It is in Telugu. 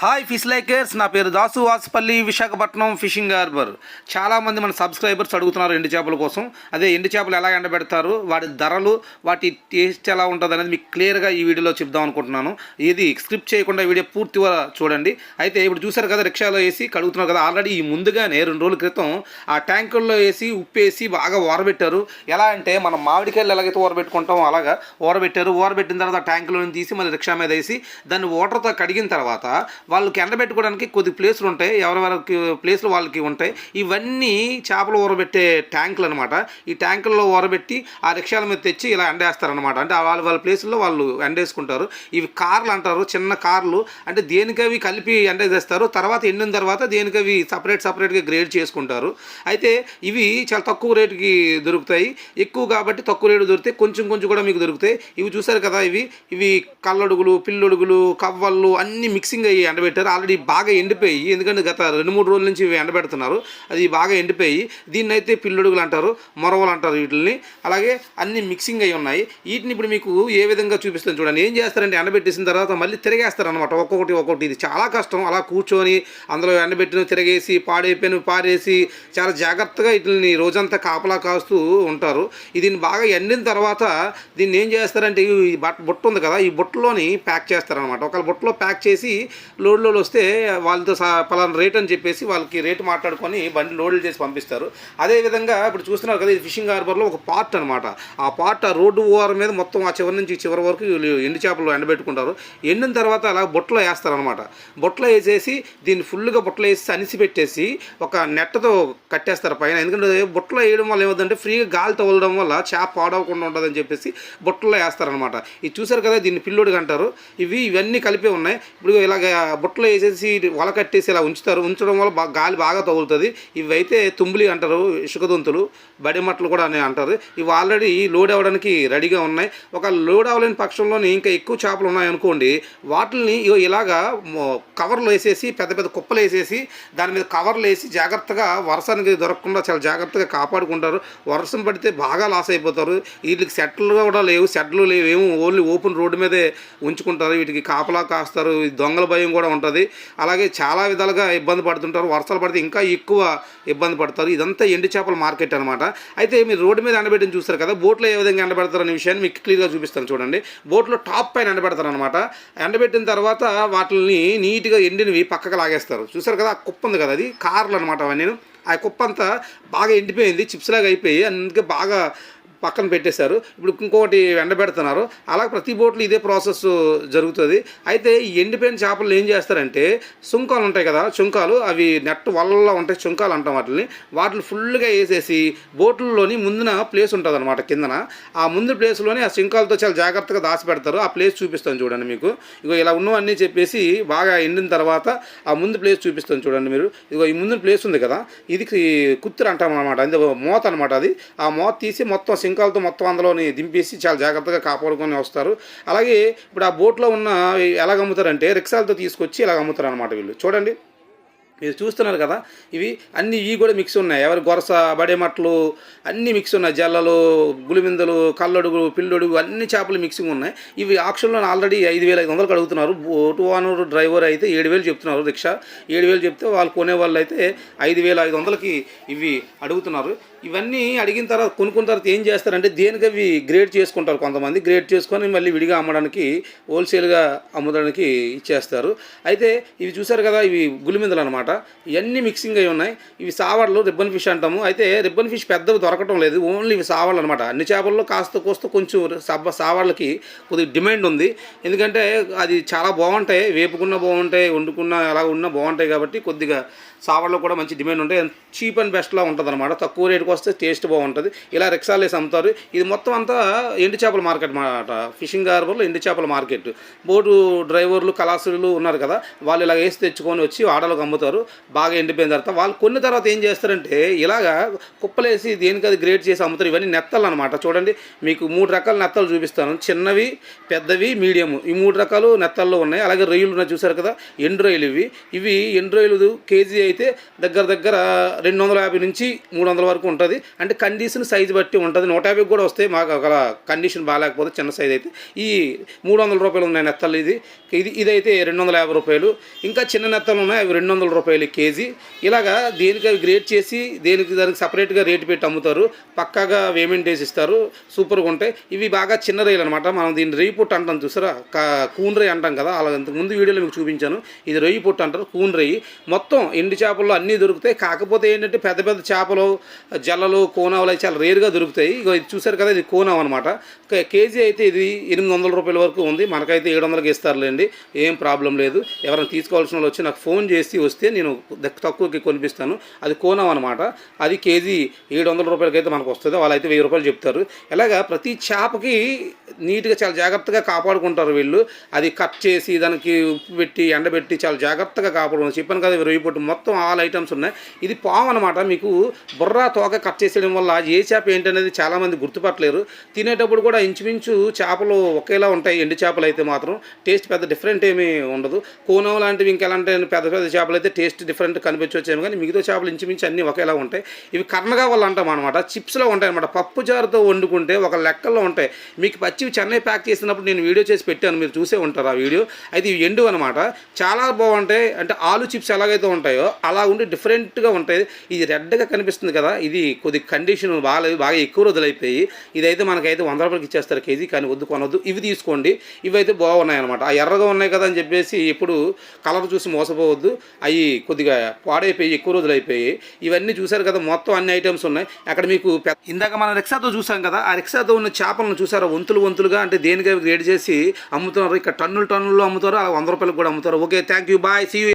హాయ్ ఫిష్ లైకర్స్ నా పేరు దాసు వాసుపల్లి విశాఖపట్నం ఫిషింగ్ హార్బర్. చాలామంది మన సబ్స్క్రైబర్స్ అడుగుతున్నారు ఎండు చేపల కోసం. అదే ఎండు చేపలు ఎలా ఎండబెడతారు వాటి ధరలు వాటి టేస్ట్ ఎలా ఉంటుంది అనేది మీకు క్లియర్గా ఈ వీడియోలో చెప్దాం అనుకుంటున్నాను. ఇది స్క్రిప్ట్ చేయకుండా వీడియో పూర్తిగా చూడండి. అయితే ఇప్పుడు చూసారు కదా రిక్షాలో వేసి కడుగుతున్నారు కదా ఆల్రెడీ ఈ ముందుగానే రెండు రోజుల క్రితం ఆ ట్యాంకుల్లో వేసి ఉప్పు వేసి బాగా ఓరబెట్టారు ఎలా అంటే మనం మామిడికాయలు ఎలాగైతే ఓరబెట్టుకుంటామో అలాగా ఓరబెట్టారు ఓరబెట్టిన తర్వాత ట్యాంకులో తీసి మళ్ళీ రిక్షా మీద వేసి దాన్ని వాటర్తో కడిగిన తర్వాత వాళ్ళకి ఎండబెట్టుకోవడానికి కొద్ది ప్లేసులు ఉంటాయి ఎవరెవరికి ప్లేసులు వాళ్ళకి ఉంటాయి. ఇవన్నీ చేపలు ఊరబెట్టే ట్యాంకులు అనమాట ఈ ట్యాంకుల్లో ఊరబెట్టి ఆ రిక్షాల మీద తెచ్చి ఇలా ఎండేస్తారనమాట అంటే వాళ్ళ వాళ్ళ ప్లేసుల్లో వాళ్ళు ఎండేసుకుంటారు. ఇవి కార్లు అంటారు చిన్న కార్లు. అంటే దేనికవి కలిపి ఎండేసేస్తారు. తర్వాత ఎండిన తర్వాత దేనికవి సపరేట్ సపరేట్గా గ్రేడ్ చేసుకుంటారు. అయితే ఇవి చాలా తక్కువ రేటుకి దొరుకుతాయి. ఎక్కువ కాబట్టి తక్కువ రేటు దొరుకుతాయి కొంచెం కొంచెం కూడా మీకు దొరుకుతాయి. ఇవి చూసారు కదా ఇవి? ఇవి కల్లడుగులు పిల్లడుగులు కవ్వళ్ళు అన్నీ మిక్సింగ్ అయ్యి ఎండబెట్టారు. ఆల్రెడీ బాగా ఎండిపోయి ఎందుకంటే గత రెండు మూడు రోజుల నుంచి ఇవి ఎండబెడుతున్నారు. అది బాగా ఎండిపోయి దీన్ని అయితే పిల్లడుగులు అంటారు మొరవలు అంటారు వీటిని అలాగే అన్ని మిక్సింగ్ అయి ఉన్నాయి. వీటిని ఇప్పుడు మీకు ఏ విధంగా చూపిస్తాను చూడండి. ఏం చేస్తారంటే ఎండబెట్టేసిన తర్వాత మళ్ళీ తిరిగేస్తారు అనమాట ఒక్కొక్కటి ఒక్కొక్కటి. ఇది చాలా కష్టం. అలా కూర్చొని అందులో ఎండబెట్టిన తిరిగేసి పాడైపోయిన పారేసి చాలా జాగ్రత్తగా వీటిని రోజంతా కాపలా కాస్తూ ఉంటారు. దీన్ని బాగా ఎండిన తర్వాత దీన్ని ఏం చేస్తారంటే ఈ బట్ట బుట్ట ఉంది కదా ఈ బుట్టలోని ప్యాక్ చేస్తారనమాట ఒకవేళ బుట్టలో ప్యాక్ చేసి లోడ్లో వస్తే వాళ్ళతో సా పలానా రేట్ అని చెప్పేసి వాళ్ళకి రేటు మాట్లాడుకొని బండి లోడ్లు చేసి పంపిస్తారు. అదేవిధంగా ఇప్పుడు చూస్తున్నారు కదా ఇది ఫిషింగ్ హార్బర్లో ఒక పార్ట్ అనమాట ఆ పార్ట్ ఆ రోడ్డు ఓవర్ మీద మొత్తం ఆ చివరి నుంచి చివరి వరకు వీళ్ళు ఎండు చేపలు ఎండబెట్టుకుంటారు. ఎండిన తర్వాత అలా బొట్టలో వేస్తారనమాట బొట్టలో వేసేసి దీన్ని ఫుల్గా బుట్టలో వేసి అనిసి పెట్టేసి ఒక నెట్టతో కట్టేస్తారు పైన. ఎందుకంటే బొట్టలో వేయడం వల్ల ఏమవుతుందంటే ఫ్రీగా గాలి తగలడం వల్ల చేప పాడవకుండా ఉంటుందని చెప్పేసి బొట్టలో వేస్తారనమాట ఇది చూసారు కదా దీన్ని పిల్లోడిగా అంటారు. ఇవి ఇవన్నీ కలిపే ఉన్నాయి. ఇప్పుడు ఇలాగ బుట్టలో వేసేసి వల కట్టేసి ఇలా ఉంచుతారు. ఉంచడం వల్ల బాగా గాలి బాగా తగులుతుంది. ఇవి అయితే తుంబులి అంటారు ఇసుకదొంతులు బడిమట్టలు కూడా అని అంటారు. ఇవి ఆల్రెడీ లోడ్ అవ్వడానికి రెడీగా ఉన్నాయి. ఒక లోడ్ అవ్వలేని పక్షంలోని ఇంకా ఎక్కువ చేపలు ఉన్నాయనుకోండి వాటిని ఇలాగా కవర్లు వేసేసి పెద్ద పెద్ద కుప్పలు వేసేసి దాని మీద కవర్లు వేసి జాగ్రత్తగా వర్షానికి దొరకకుండా చాలా జాగ్రత్తగా కాపాడుకుంటారు. వర్షం పడితే బాగా లాస్ అయిపోతారు. వీటికి సెట్లు కూడా లేవు. సెట్లు లేవు. ఏమో ఓన్లీ ఓపెన్ రోడ్డు మీదే ఉంచుకుంటారు. వీటికి కాపలా కాస్తారు. ఈ దొంగల భయం కూడా ఉంటుంది. అలాగే చాలా విధాలుగా ఇబ్బంది పడుతుంటారు. వర్షాలు పడితే ఇంకా ఎక్కువ ఇబ్బంది పడతారు. ఇదంతా ఎండు చేపల మార్కెట్ అనమాట అయితే మీరు రోడ్డు మీద ఎండబెట్టిన చూస్తారు కదా బోట్లో ఏ విధంగా ఎండబెడతారు అనే విషయాన్ని మీకు క్లియర్గా చూపిస్తాను చూడండి. బోట్లో టాప్ పైన ఎండబెడతారు అనమాట ఎండబెట్టిన తర్వాత వాటిని నీట్గా ఎండినవి పక్కకు లాగేస్తారు. చూసారు కదా ఆ కుప్ప ఉంది కదా అది కార్లు అనమాట అవన్నీ. ఆ కుప్ప అంతా బాగా ఎండిపోయింది చిప్స్ లాగా అయిపోయి అందుకే బాగా పక్కన పెట్టేశారు. ఇప్పుడు ఇంకొకటి ఎండబెడుతున్నారు అలా ప్రతి బోట్లో ఇదే ప్రాసెస్ జరుగుతుంది. అయితే ఈ ఎండిపోయిన చేపలు ఏం చేస్తారంటే సుంకాలు ఉంటాయి కదా చుంకాలు అవి నెట్ వల్ల ఉంటాయి చుంకాలు అంటాం వాటిని. వాటిని ఫుల్గా వేసేసి బోట్లలోని ముందున ప్లేస్ ఉంటుంది అనమాట కిందన. ఆ ముందు ప్లేస్లోనే ఆ చుంకాలతో చాలా జాగ్రత్తగా దాచి పెడతారు ఆ ప్లేస్ చూపిస్తాను చూడండి మీకు. ఇగో ఇలా ఉన్నవన్నీ చెప్పేసి బాగా ఎండిన తర్వాత ఆ ముందు ప్లేస్ చూపిస్తాను చూడండి మీరు. ఇగో ఈ ముందు ప్లేస్ ఉంది కదా ఇది కుత్తురు అంటాం అనమాట అంటే మోత అనమాట అది. ఆ మోత తీసి మొత్తం సింకాలతో మొత్తం అందులోని దింపేసి చాలా జాగ్రత్తగా కాపాడుకొని వస్తారు. అలాగే ఇప్పుడు ఆ బోట్లో ఉన్న ఎలాగ అమ్ముతారంటే రిక్షాలతో తీసుకొచ్చి ఇలాగ అమ్ముతారు అనమాట వీళ్ళు. చూడండి. మీరు చూస్తున్నారు కదా ఇవి అన్ని ఇవి కూడా మిక్స్ ఉన్నాయి. ఎవరి గొరస బడేమట్లు అన్నీ మిక్స్ ఉన్నాయి. జల్లలు గులిమిందలు కల్లడుగు పిల్లడుగు అన్ని చేపలు మిక్సింగ్ ఉన్నాయి. ఇవి ఆక్షన్లో ఆల్రెడీ ఐదు వేల ఐదు వందలకు అడుగుతున్నారు. టూ ఓనర్ డ్రైవర్ అయితే ఏడు వేలు చెప్తున్నారు రిక్షా. ఏడు వేలు చెప్తే వాళ్ళు కొనే వాళ్ళు అయితే ఐదు వేల ఐదు వందలకి ఇవి అడుగుతున్నారు. ఇవన్నీ అడిగిన తర్వాత కొనుక్కున్న తర్వాత ఏం చేస్తారంటే దేనికి అవి గ్రేడ్ చేసుకుంటారు కొంతమంది. గ్రేడ్ చేసుకొని మళ్ళీ విడిగా అమ్మడానికి హోల్సేల్గా అమ్మడానికి ఇచ్చేస్తారు. అయితే ఇవి చూసారు కదా ఇవి గులిమిందలు అనమాట ఇవన్నీ మిక్సింగ్ అయి ఉన్నాయి. ఇవి సావడలు రిబ్బన్ ఫిష్ అంటాము. అయితే రిబ్బన్ ఫిష్ పెద్దవి దొరకటం లేదు. ఓన్లీ ఇవి సావడలు అనమాట అన్ని చేపల్లో కాస్త కోస్త కొంచెం సబ్బ సావడలకి కొద్దిగా డిమాండ్ ఉంది. ఎందుకంటే అది చాలా బాగుంటాయి. వేపుకున్న బాగుంటాయి. వండుకున్న అలా ఉన్నా బాగుంటాయి కాబట్టి కొద్దిగా సావడలో కూడా మంచి డిమాండ్ ఉంటాయి. చీప్ అండ్ బెస్ట్లా ఉంటుంది అనమాట తక్కువ రేటుకి వస్తే టేస్ట్ బాగుంటుంది. ఇలా రిక్షాలు వేసి అమ్ముతారు. ఇది మొత్తం అంతా ఎండు చేపల మార్కెట్ మాట ఫిషింగ్ హార్బర్లో ఎండు చేపల మార్కెట్. బోటు డ్రైవర్లు కళాసులు ఉన్నారు కదా. వాళ్ళు ఇలా వేసి తెచ్చుకొని వచ్చి ఆడలకు అమ్ముతారు. బాగా ఎండిపోయిన తర్వాత వాళ్ళు కొన్ని తర్వాత ఏం చేస్తారంటే ఇలాగా కుప్పలేసి దేనికి అది గ్రేడ్ చేసి అమ్ముతారు ఇవన్నీ నెత్తలు అనమాట చూడండి మీకు మూడు రకాల నెత్తలు చూపిస్తాను. చిన్నవి పెద్దవి మీడియం ఈ మూడు రకాలు నెత్తల్లో ఉన్నాయి. అలాగే రొయ్యలు ఉన్నాయి చూసారు కదా ఎండు రొయ్యలు ఇవి. ఇవి ఎండు రొయ్యలు కేజీ అయితే దగ్గర దగ్గర రెండు వందల యాభై నుంచి మూడు వందల వరకు ఉంటుంది. అంటే కండిషన్ సైజు బట్టి ఉంటుంది. నూట యాభై కూడా వస్తాయి మాకు ఒక కండిషన్ బాగాలేకపోతే చిన్న సైజ్ అయితే. ఈ మూడు వందల రూపాయలు ఉన్నాయి నెత్తలు ఇది. ఇది ఇదైతే రెండు వందల యాభై రూపాయలు. ఇంకా చిన్న నెత్తలు ఉన్నాయి అవి రెండు వందల రూపాయలు. కేజీ. ఇలాగా దేనికి అవి గ్రేడ్ చేసి దేనికి దానికి సపరేట్గా రేటు పెట్టి అమ్ముతారు. పక్కాగా పేమెంట్ వేసి ఇస్తారు. సూపర్గా ఉంటాయి. ఇవి బాగా చిన్న రైలు అనమాట మనం దీన్ని రొయ్యి పొట్టు అంటాం చూసారా? కా- కూన్ రై అంటాం కదా? అలా ఇంతకు ముందు వీడియోలో మీకు చూపించాను. ఇది రొయ్యి పొట్టు అంటారు కూన్ రొయ్యి. మొత్తం ఎండు చేపల్లో అన్నీ దొరుకుతాయి. కాకపోతే ఏంటంటే పెద్ద పెద్ద చేపలు జల్లలు కోనవలు అవి చాలా రేరుగా దొరుకుతాయి. ఇది చూసారు కదా ఇది కోనాం అనమాట కేజీ అయితే ఇది ఎనిమిది వందల రూపాయల వరకు ఉంది. మనకైతే ఏడు వందలకి ఇస్తారులేండి. ఏం ప్రాబ్లం లేదు. ఎవరైనా తీసుకోవాల్సిన వాళ్ళు వచ్చి నాకు ఫోన్ చేసి వస్తే నేను తక్కువకి కొనిపిస్తాను. అది కోనం అనమాట అది కేజీ ఏడు వందల రూపాయలకి అయితే మనకు వస్తుంది. వాళ్ళైతే వెయ్యి రూపాయలు చెప్తారు. ఇలాగా ప్రతి చేపకి నీట్గా చాలా జాగ్రత్తగా కాపాడుకుంటారు వీళ్ళు. అది కట్ చేసి దానికి ఉప్పు పెట్టి ఎండబెట్టి చాలా జాగ్రత్తగా కాపాడుకుంటారు. చెప్పాను కదా రొయ్యి పొట్టు మొత్తం ఆల్ ఐటమ్స్ ఉన్నాయి. ఇది పాము అనమాట మీకు బుర్రా తోక కట్ చేసేయడం వల్ల ఏ చేప ఏంటనేది చాలామంది గుర్తుపట్టలేరు. తినేటప్పుడు కూడా ఇంచుమించు చేపలు ఒకేలా ఉంటాయి. ఎండు చేపలు అయితే మాత్రం టేస్ట్ పెద్ద డిఫరెంట్ ఏమీ ఉండదు. కోనం లాంటివి ఇంకెలాంటి పెద్ద పెద్ద చేపలు అయితే టేస్ట్ డిఫరెంట్ కనిపించవచ్చేమో కానీ మిగతా చేపలు ఇంచుమించు అన్నీ ఒకేలా ఉంటాయి. ఇవి కర్ణగా వాళ్ళు అంటాం అనమాట చిప్స్లో ఉంటాయి అనమాట పప్పు జారుతో వండుకుంటే ఒక లెక్కల్లో ఉంటాయి. మీకు పచ్చివి చెన్నై ప్యాక్ చేసినప్పుడు నేను వీడియో చేసి పెట్టాను మీరు చూసే ఉంటారు ఆ వీడియో. అయితే ఇవి ఎండు అనమాట చాలా బాగుంటాయి. అంటే ఆలు చిప్స్ ఎలాగైతే ఉంటాయో అలా ఉండి డిఫరెంట్గా ఉంటాయి. ఇది రెడ్గా కనిపిస్తుంది కదా ఇది కొద్ది కండిషన్ బాగాలేదు బాగా ఎక్కువ రోజులు ఇదైతే మనకైతే వంద రూపాయలకి ఇచ్చేస్తారు కేజీ కానీ వద్దు కొనొద్దు. ఇవి తీసుకోండి. ఇవి అయితే బాగున్నాయి అనమాట ఆ ఎర్రగా ఉన్నాయి కదా అని చెప్పేసి ఇప్పుడు కలర్ చూసి మోసపోవద్దు. అవి కొద్దిగా పాడైపోయి ఎక్కువ రోజులు అయిపోయి ఇవన్నీ చూసారు కదా మొత్తం అన్ని ఐటమ్స్ ఉన్నాయి. అక్కడ మీకు పెద్ద- ఇందాక మనం రిక్షాతో చూసాం కదా ఆ రిక్షాతో ఉన్న చేపలను చూసారా? వంతులు వంతులుగా అంటే దేనికై గ్రేడ్ చేసి అమ్ముతున్నారు. ఇక్కడ టన్నులు టన్నులు అమ్ముతారు అలా వంద రూపాయలకు కూడా అమ్ముతారు. Okay thank you bye see